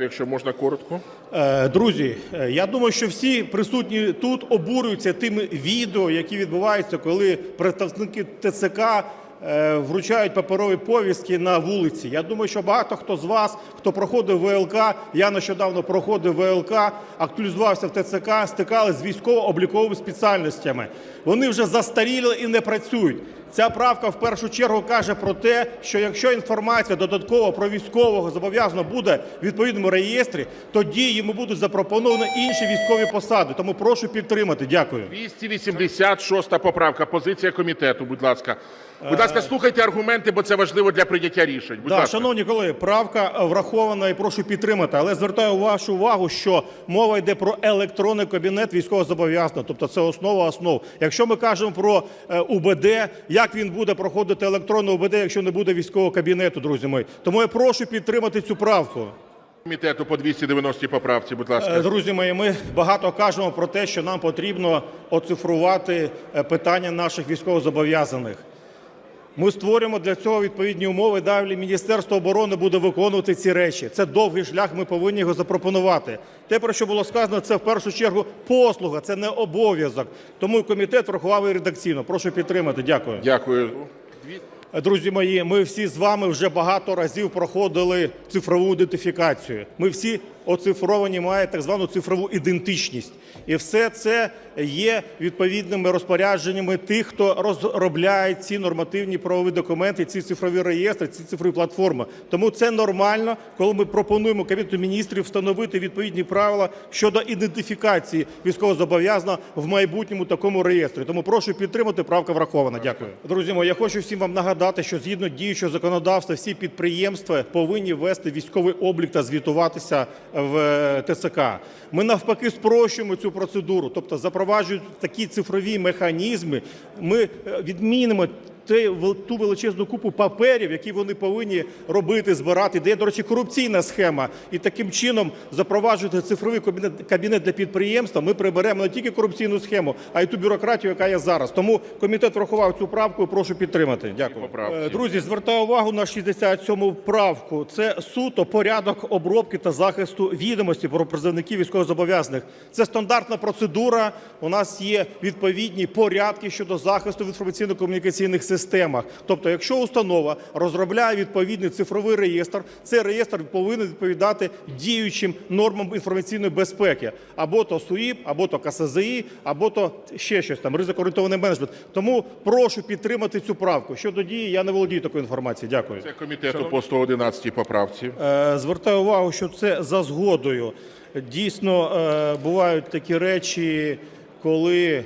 Якщо можна коротко. Е, Друзі, е, я думаю, що всі присутні тут обурюються тими відео, які відбуваються, коли представники ТЦК е, вручають паперові повістки на вулиці. Я думаю, що багато хто з вас, хто проходив ВЛК, я нещодавно проходив ВЛК, актуалізувався в ТЦК, стикали з військово-обліковими спеціальностями. Вони вже застаріли і не працюють. Ця правка в першу чергу каже про те, що якщо інформація додатково про військового зобов'язано буде в відповідному реєстрі, тоді йому будуть запропоновані інші військові посади. Тому прошу підтримати. Дякую. 286 поправка. Позиція комітету, будь ласка. Будь ласка, слухайте аргументи, бо це важливо для прийняття рішень. Будь Да, ласка. шановні колеги, правка е, врахована і прошу підтримати. Але звертаю вашу увагу, що мова йде про електронний кабінет військовозобов'язаного, тобто це основа основ. Якщо ми кажемо про е, УБД, як він буде проходити електронне ОБД, якщо не буде військового кабінету, друзі мої. Тому я прошу підтримати цю правку. Комітету по 290 поправці, будь Е, ласка. Друзі мої, ми багато кажемо про те, що нам потрібно оцифрувати е, питання наших військовозобов'язаних. Ми створюємо для цього відповідні умови. Далі Міністерство оборони буде виконувати ці речі. Це довгий шлях. Ми повинні його запропонувати. Те, про що було сказано, це в першу чергу послуга, це не обов'язок. Тому комітет врахував і редакційно. Прошу підтримати. Дякую. Дякую. Друзі мої, ми всі з вами вже багато разів проходили цифрову ідентифікацію. Ми всі оцифровані, мають так звану цифрову ідентичність. І все це є відповідними розпорядженнями тих, хто розробляє ці нормативні правові документи, ці цифрові реєстри, ці цифрові платформи. Тому це нормально, коли ми пропонуємо Кабінету міністрів встановити відповідні правила щодо ідентифікації військовозобов'язаного в майбутньому такому реєстрі. Тому прошу підтримати. Правка врахована. Дякую. Друзі мої, я хочу всім вам нагадати, що згідно діючого законодавства всі підприємства повинні вести військовий облік та звітуватися в ТСК. ТЦК. Ми навпаки спрощуємо цю процедуру, тобто запроваджують такі цифрові механізми. Ми е, відмінимо ту величезну купу паперів, які вони повинні робити, збирати, де, є, до речі, корупційна схема. І таким чином запроваджувати цифровий кабінет, кабінет для підприємства. Ми приберемо не тільки корупційну схему, а й ту бюрократію, яка є зараз. Тому комітет врахував цю правку. і Прошу підтримати. Дякую. Е, Друзі, звертаю увагу на 67 правку. Це суто порядок обробки та захисту відомості про призовників військовозобов'язаних. Це стандартна процедура. У нас є відповідні порядки щодо захисту інформаційно-комунікаційних системах. Тобто, якщо установа розробляє відповідний цифровий реєстр, цей реєстр повинен відповідати діючим нормам інформаційної безпеки, або то СУІП, або то КСЗІ, або то ще щось там ризикоорієнтований менеджмент. Тому прошу підтримати цю правку. Щодо дії, я не володію такою інформацією. Дякую. Це комітету по 111 поправці. Е, Звертаю увагу, що це за згодою. Дійсно, е, бувають такі речі, коли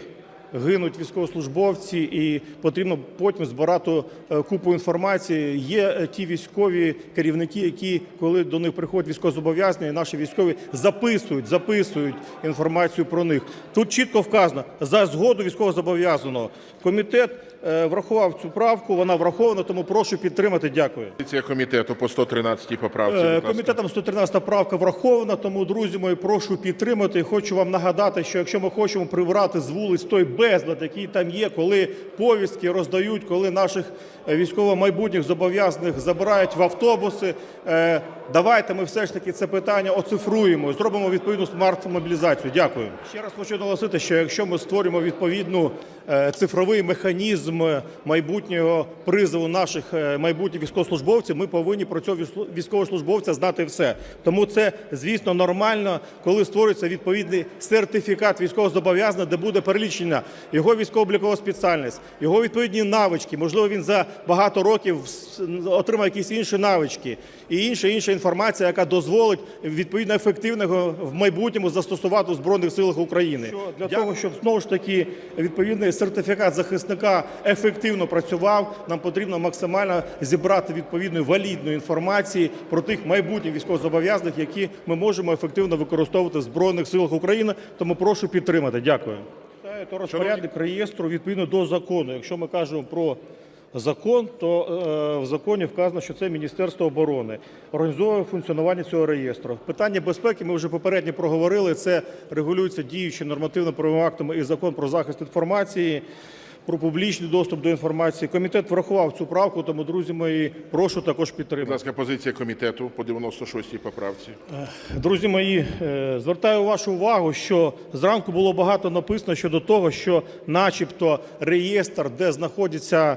гинуть військовослужбовці, і потрібно потім збирати е, купу інформації. Є е, ті військові керівники, які, коли до них приходять військовозобов'язані, наші військові записують, записують інформацію про них. Тут чітко вказано за згоду військовозобов'язаного. Комітет врахував цю правку, вона врахована, тому прошу підтримати. Дякую. Позиція комітету по 113 поправці. Е, будь ласка. Комітетом 113 правка врахована, тому, друзі мої, прошу підтримати. І Хочу вам нагадати, що якщо ми хочемо прибрати з вулиць той безлад, який там є, коли повістки роздають, коли наших е, військово-майбутніх зобов'язаних забирають в автобуси, е, давайте ми все ж таки це питання оцифруємо і зробимо відповідну смарт-мобілізацію. Дякую. Ще раз хочу наголосити, що якщо ми створюємо відповідну е, цифровий механізм майбутнього призову наших е, майбутніх військовослужбовців, ми повинні про цього військо- військовослужбовця знати все. Тому це, звісно, нормально, коли створюється відповідний сертифікат військовозобов'язаного, де буде перелічена його військово-облікова спеціальність, його відповідні навички. Можливо, він за багато років отримає якісь інші навички і інша інша інформація, яка дозволить відповідно ефективного в майбутньому застосувати у збройних силах України. Для того, щоб знову ж таки відповідний сертифікат захисника ефективно працював, нам потрібно максимально зібрати відповідної валідної інформації про тих майбутніх військовозобов'язаних, які ми можемо ефективно використовувати в збройних силах України. Тому прошу підтримати. Дякую. Це розпорядник реєстру відповідно до закону. Якщо ми кажемо про закон, то е, в законі вказано, що це Міністерство оборони організовує функціонування цього реєстру. Питання безпеки ми вже попередньо проговорили. Це регулюється діючими нормативно-правовими актами і закон про захист інформації. про публічний доступ до інформації. Комітет врахував цю правку, тому, друзі мої, прошу також Будь підтримати. ласка, позиція комітету по 96-й поправці. Друзі мої, е, звертаю вашу увагу, що зранку було багато написано щодо того, що начебто реєстр, де знаходиться е,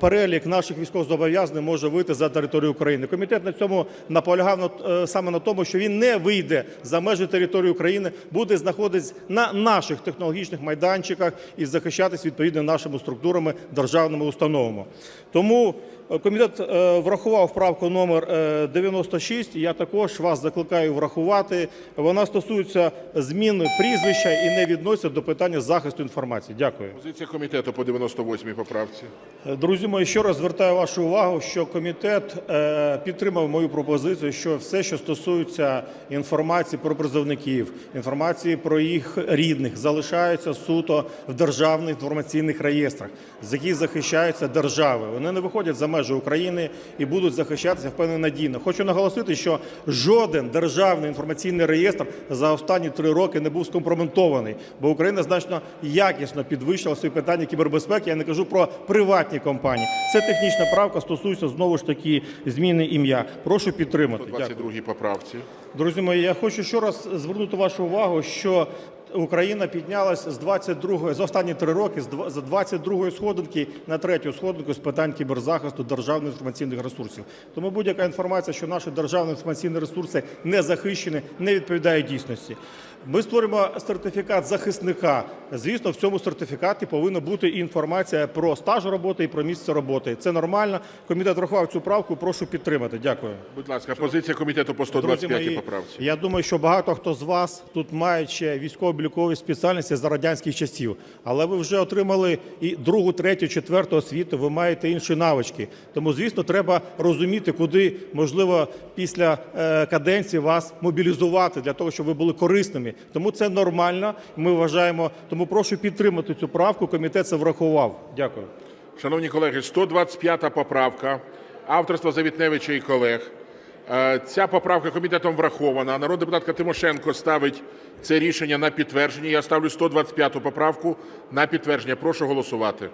перелік наших військовозобов'язаних, може вийти за територію України. Комітет на цьому наполягав на- е, саме на тому, що він не вийде за межі території України, буде знаходитись на наших технологічних майданчиках і захищатись відповідно нашими структурами, державними установами. Тому е, комітет е, врахував правку номер е, 96. Я також вас закликаю врахувати. Вона стосується зміни прізвища і не відноситься до питання захисту інформації. Дякую. Позиція комітету по 98-й поправці. Е, Друзі мої, ще раз звертаю вашу увагу, що комітет е, підтримав мою пропозицію, що все, що стосується інформації про призовників, інформації про їх рідних, залишається суто в державних інформаційних реєстрах, з яких захищаються держави. Вони не виходять за межі України і будуть захищатися впевнено надійно. Хочу наголосити, що жоден державний інформаційний реєстр за останні три роки не був скомпрометований, бо Україна значно якісно підвищила свої питання кібербезпеки. Я не кажу про приватні компанії. Це технічна правка стосується знову ж таки зміни ім'я. Прошу підтримати. Дякую. 22-й поправці. Друзі мої, я хочу ще раз звернути вашу увагу, що Україна піднялась з 22 за останні три роки з два- з 22 сходинки на третю сходинку з питань кіберзахисту державних інформаційних ресурсів. Тому будь-яка інформація, що наші державні інформаційні ресурси не захищені, не відповідає дійсності. Ми створюємо сертифікат захисника. Звісно, в цьому сертифікаті повинна бути інформація про стаж роботи і про місце роботи. Це нормально. Комітет врахував цю правку. Прошу підтримати. Дякую. Будь ласка, позиція комітету по Друзі 125-й мої, поправці. я думаю, що багато хто з вас тут мають ще військово-облікові спеціальності за радянських часів, але ви вже отримали і другу, третю, четверту освіту, ви маєте інші навички. Тому, звісно, треба розуміти, куди можливо після е, каденції вас мобілізувати для того, щоб ви були корисними. Тому це нормально. Ми вважаємо. Тому прошу підтримати цю правку. Комітет це врахував. Дякую. Шановні колеги, 125 поправка авторства Завітневича і колег. Е, Ця поправка комітетом врахована. Народна депутатка Тимошенко ставить це рішення на підтвердження. Я ставлю 125 поправку на підтвердження. Прошу голосувати.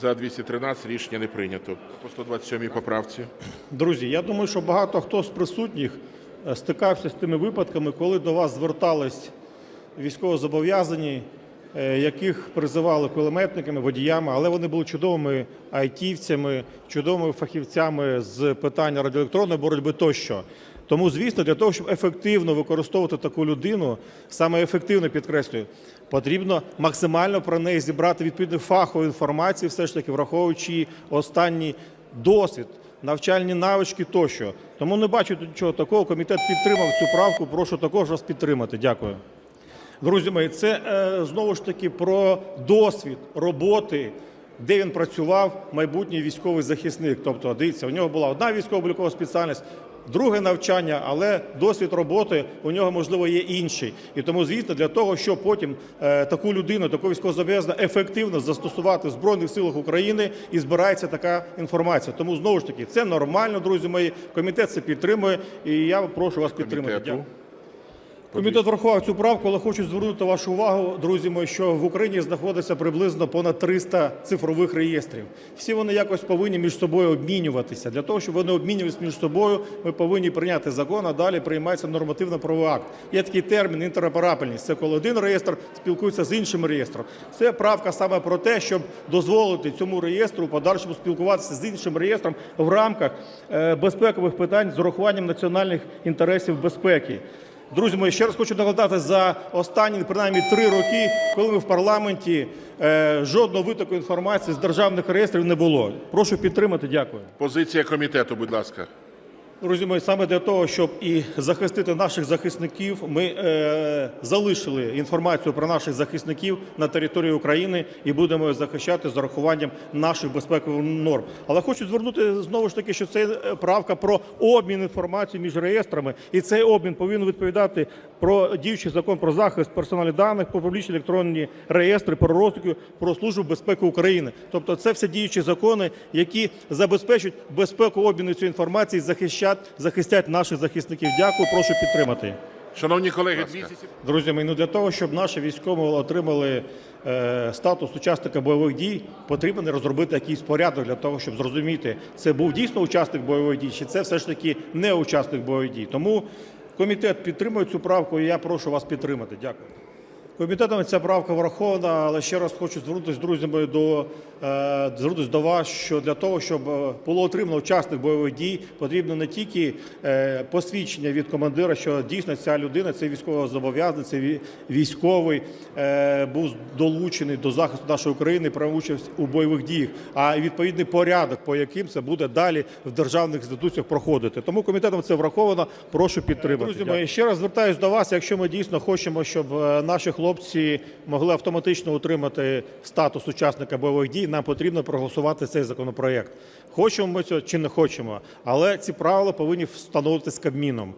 За 213 рішення не прийнято. По 127 поправці. Друзі, я думаю, що багато хто з присутніх е, стикався з тими випадками, коли до вас звертались військовозобов'язані, е, яких призивали кулеметниками, водіями, але вони були чудовими айтівцями, чудовими фахівцями з питання радіоелектронної боротьби тощо. Тому, звісно, для того, щоб ефективно використовувати таку людину, саме ефективно підкреслюю, потрібно максимально про неї зібрати відповідну фахову інформацію, все ж таки враховуючи останній досвід, навчальні навички тощо. Тому не бачу тут нічого такого. Комітет підтримав цю правку. Прошу також вас підтримати. Дякую. Друзі мої, це е, знову ж таки про досвід роботи, де він працював майбутній військовий захисник. Тобто, дивіться, у нього була одна військово-облікова спеціальність, друге навчання, але досвід роботи у нього можливо є інший. І тому, звісно, для того, щоб потім е, таку людину, таку військовозобов'язану ефективно застосувати в збройних силах України, і збирається така інформація. Тому знову ж таки це нормально, друзі мої. Комітет це підтримує, і я прошу вас підтримати. Дякую. Комітет врахував цю правку, але хочу звернути вашу увагу, друзі мої, що в Україні знаходиться приблизно понад 300 цифрових реєстрів. Всі вони якось повинні між собою обмінюватися. Для того, щоб вони обмінювалися між собою, ми повинні прийняти закон, а далі приймається нормативно-правовий акт. Є такий термін інтероперабельність. Це коли один реєстр спілкується з іншим реєстром. Це правка саме про те, щоб дозволити цьому реєстру в подальшому спілкуватися з іншим реєстром в рамках е, безпекових питань з урахуванням національних інтересів безпеки. Друзі мої, ще раз хочу нагадати за останні принаймні три роки, коли ми в парламенті е, жодного витоку інформації з державних реєстрів не було. Прошу підтримати. Дякую. Позиція комітету, будь ласка. Друзі мої, саме для того, щоб і захистити наших захисників, ми е, залишили інформацію про наших захисників на території України і будемо захищати з урахуванням наших безпекових норм. Але хочу звернути знову ж таки, що це е, правка про обмін інформацією між реєстрами, і цей обмін повинен відповідати про діючий закон про захист персональних даних, про публічні електронні реєстри, про розвитку, про службу безпеки України. Тобто, це все діючі закони, які забезпечують безпеку обміну цієї інформації, захищать, захистять наших захисників. Дякую, прошу підтримати. Шановні колеги, 200 Друзі, мої, ну для того, щоб наші військові отримали е, статус учасника бойових дій, потрібно розробити якийсь порядок для того, щоб зрозуміти, це був дійсно учасник бойових дій, чи це все ж таки не учасник бойових дій. Тому комітет підтримує цю правку, і я прошу вас підтримати. Дякую. Комітетом ця правка врахована, але ще раз хочу звернутися, друзі мої, до, е, звернутися до вас, що для того, щоб е, було отримано учасник бойових дій, потрібно не тільки е, посвідчення від командира, що дійсно ця людина, цей військовозобов'язаний, цей ві- військовий був долучений до захисту нашої України, приймав участь у бойових діях, а й відповідний порядок, по яким це буде далі в державних інституціях проходити. Тому комітетом це враховано. Прошу підтримати. Друзі мої, ще раз звертаюся до вас. Якщо ми дійсно хочемо, щоб наші хлопці могли автоматично отримати статус учасника бойових дій, нам потрібно проголосувати цей законопроект. Хочемо ми цього чи не хочемо, але ці правила повинні встановитися Кабміном.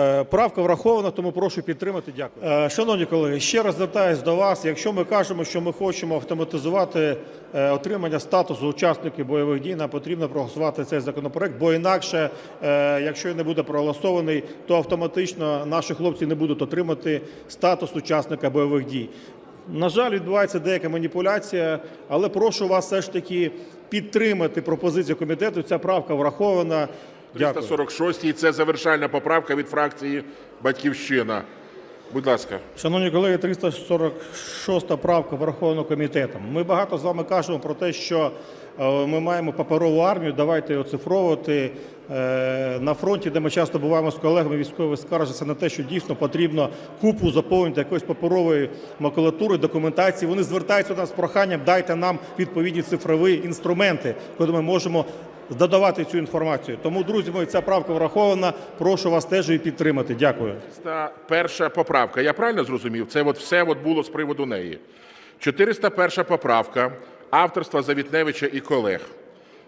Е, Правка врахована, тому прошу підтримати. Дякую. Е, Шановні колеги, ще раз звертаюся до вас. Якщо ми кажемо, що ми хочемо автоматизувати е, отримання статусу учасників бойових дій, нам потрібно проголосувати цей законопроект, бо інакше, якщо він не буде проголосований, то автоматично наші хлопці не будуть отримати статус учасника бойових дій. На жаль, відбувається деяка маніпуляція, але прошу вас все ж таки підтримати пропозицію комітету. Ця правка врахована. Дякую. 346 і це завершальна поправка від фракції Батьківщина. Будь ласка. Шановні колеги, 346 правка врахована комітетом. Ми багато з вами кажемо про те, що е, ми маємо паперову армію, давайте її оцифровувати. Е, На фронті, де ми часто буваємо з колегами, військові скаржаться на те, що дійсно потрібно купу заповнити якоїсь паперової макулатури, документації. Вони звертаються до нас з проханням, дайте нам відповідні цифрові інструменти, коли ми можемо додавати цю інформацію. Тому, друзі мої, ця правка врахована. Прошу вас теж її підтримати. Дякую. Перша поправка. Я правильно зрозумів? Це от все от було з приводу неї. 401 поправка авторства Завітневича і колег.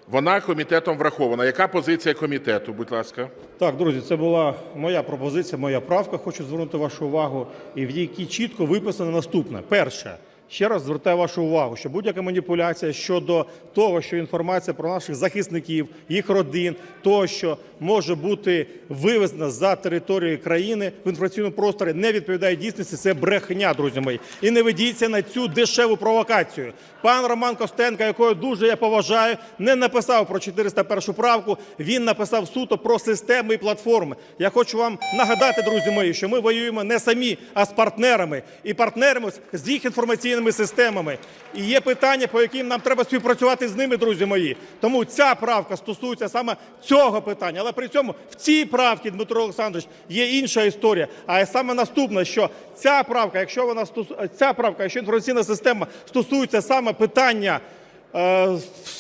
Вона комітетом врахована. Яка позиція комітету, будь ласка? Так, друзі, це була моя пропозиція, моя правка. Хочу звернути вашу увагу, і в якій чітко виписано наступне. Перше, ще раз звертаю вашу увагу, що будь-яка маніпуляція щодо того, що інформація про наших захисників, їх родин, тощо може бути вивезена за територію країни в інформаційному просторі, не відповідає дійсності. Це брехня, друзі мої. І не ведіться на цю дешеву провокацію. Пан Роман Костенко, якого дуже я поважаю, не написав про 401 правку. Він написав суто про системи і платформи. Я хочу вам нагадати, друзі мої, що ми воюємо не самі, а з партнерами і партнерами з їх інформаційними системами. І є питання, по яким нам треба співпрацювати з ними, друзі мої. Тому ця правка стосується саме цього питання. Але при цьому в цій правці, Дмитро Олександрович, є інша історія. А саме наступне, що ця правка, якщо вона стос... ця правка, якщо інформаційна система стосується саме питання. е,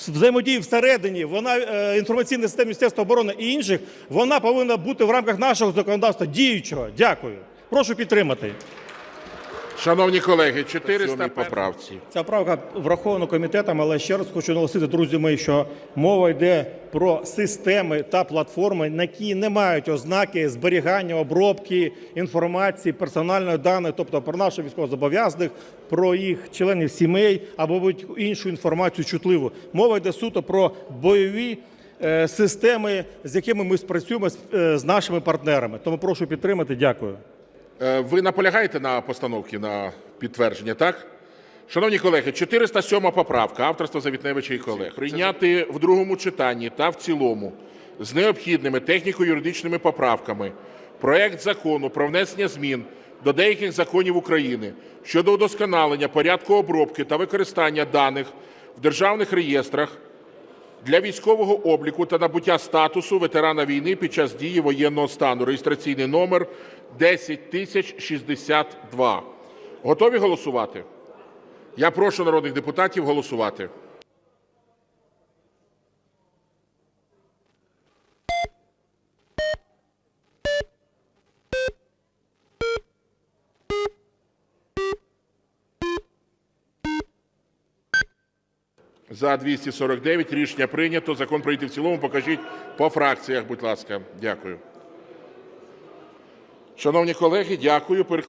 Взаємодії всередині, вона е, інформаційна система Міністерства оборони і інших, вона повинна бути в рамках нашого законодавства діючого. Дякую. Прошу підтримати. Шановні колеги, 400 поправці. Ця правка врахована комітетом, але ще раз хочу наголосити, друзі мої, що мова йде про системи та платформи, на які не мають ознаки зберігання, обробки інформації, персональної даних, тобто про наших військовозобов'язаних, про їх членів сімей або будь іншу інформацію чутливу. Мова йде суто про бойові е, системи, з якими ми спрацюємо е, з нашими партнерами. Тому прошу підтримати. Дякую. Е, Ви наполягаєте на постановці на підтвердження, так? Шановні колеги, 407 поправка авторства Завітневича і колег. Прийняти в другому читанні та в цілому з необхідними техніко-юридичними поправками проект закону про внесення змін до деяких законів України щодо удосконалення порядку обробки та використання даних в державних реєстрах для військового обліку та набуття статусу ветерана війни під час дії воєнного стану. Реєстраційний номер 10062. Готові голосувати? Я прошу народних депутатів голосувати. За 249 рішення прийнято. Закон прийти в цілому. Покажіть по фракціях, будь ласка. Дякую. Шановні колеги, дякую.